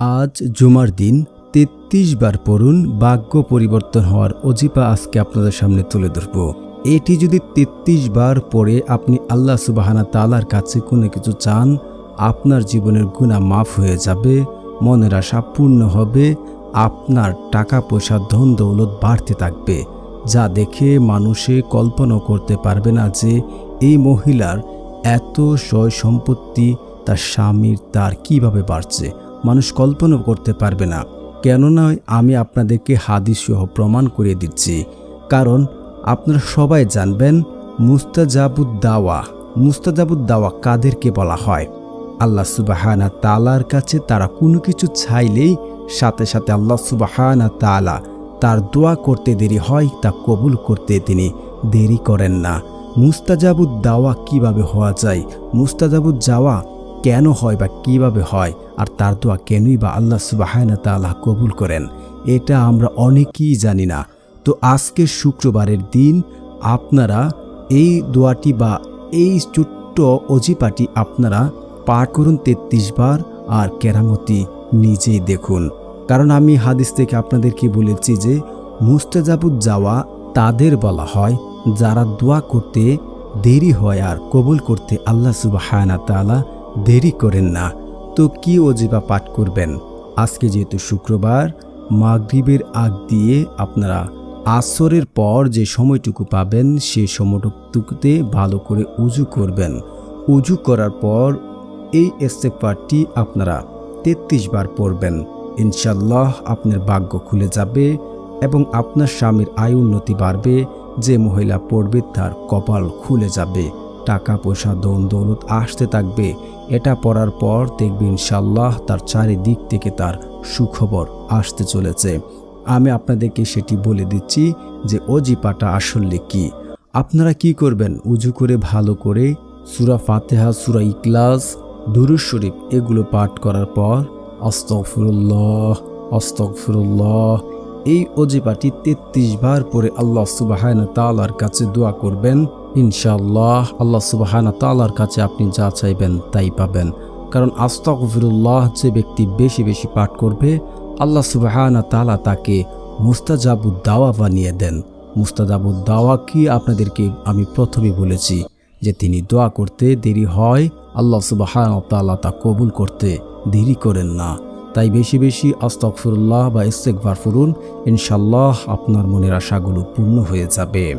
আজ জুমার দিন তেত্রিশ বার পড়ুন ভাগ্য পরিবর্তন হওয়ার অজিপা আজকে আপনাদের সামনে তুলে ধরব। এটি যদি তেত্রিশ বার পরে আপনি আল্লাহ সুবাহানা তালার কাছে কোনো কিছু চান, আপনার জীবনের গুণা মাফ হয়ে যাবে, মনের আশা পূর্ণ হবে, আপনার টাকা পয়সা, ধন দৌলত বাড়তে থাকবে। যা দেখে মানুষে কল্পনাও করতে পারবে না যে এই মহিলার এত সয় সম্পত্তি তার স্বামীর তার কীভাবে বাড়ছে। মানুষ কল্পনা করতে পারবে না। কেননা আমি আপনাদেরকে হাদিস সহ প্রমাণ করে দিচ্ছি। কারণ আপনারা সবাই জানবেন মুস্তাজাবুদ দাওয়া মুস্তাজাবুদ দাওয়া কাদেরকে বলা হয়? আল্লাহ সুবাহানা তালার কাছে তারা কোনো কিছু চাইলেই সাথে সাথে আল্লাহ সুবাহানা তালা তার দোয়া করতে দেরি হয় তা কবুল করতে তিনি দেরি করেন না। মুস্তাজাবুদ দাওয়া কীভাবে হওয়া যায়? মুস্তাজাবুদ যাওয়া কেন হয় বা কীভাবে হয় আর তার দোয়া কেনই বা আল্লাহ সুবাহানা তাআলা কবুল করেন, এটা আমরা অনেকেই জানি না। তো আজকে শুক্রবারের দিন আপনারা এই দোয়াটি বা এই ছোট্ট অজিপাটি আপনারা পাঠ করুন তেত্রিশ বার আর কেরামতি নিজেই দেখুন। কারণ আমি হাদিস থেকে আপনাদেরকে বলেছি যে মুস্তাজাবুদ যাওয়া তাদের বলা হয় যারা দোয়া করতে দেরি হয় আর কবুল করতে আল্লাহ সুবাহানা তাআলা দেরি করেন না। তো কি অজিবা পাঠ করবেন? আজকে যেহেতু শুক্রবার, মাগরিবের আগ দিয়ে আপনারা আসরের পর যে সময়টুকু পাবেন সেই সময়টুকুতে ভালো করে উজু করবেন। উজু করার পর এই ইস্তেকবারটি আপনারা তেত্রিশ বার পড়বেন। ইনশাল্লাহ আপনার ভাগ্য খুলে যাবে এবং আপনার স্বামীর আয় উন্নতি বাড়বে, যে মহিলা পড়বে তার কপাল খুলে যাবে। টাকা, পয়সা দৌন দৌলত আসতে থাকবে। এটা পড়ার পর দেখবে ইনশাল্লাহ তার চারিদিক থেকে তার সুখবর আসতে চলেছে। আমি আপনাদেরকে সেটি বলে দিচ্ছি যে অজিপাটা আসলে কি। আপনারা কি করবেন? উজু করে, ভালো করে সুরা ফাতেহা, সুরা ইকলাস দুরুজ শরীফ এগুলো পাঠ করার পর অস্তফরুল্লাহ অস্তফরুল্লাহ এই অজিপাটি তেত্রিশ বার পরে আল্লাহ সুবাহানা তালার কাছে দোয়া করবেন। ইনশাআল্লাহ আল্লাহ সুবাহানা তালার কাছে আপনি যা চাইবেন তাই পাবেন। কারণ আস্তফিরুল্লাহ যে ব্যক্তি বেশি বেশি পাঠ করবে, আল্লাহ সুবাহানা তালা তাকে মুস্তাজাবুদ দাওয়া বানিয়ে দেন। মুস্তাজাবুদ দাওয়া কি আপনাদেরকে আমি প্রথমে বলেছি যে তিনি দোয়া করতে দেরি হয়, আল্লাহ সুবাহান তাল্লাহ তা কবুল করতে দেরি করেন না। তাই বেশি বেশি আস্তকফিরুল্লাহ বা ইস্তেকবার ফুরুন ইনশাল্লাহ আপনার মনের আশাগুলো পূর্ণ হয়ে যাবে।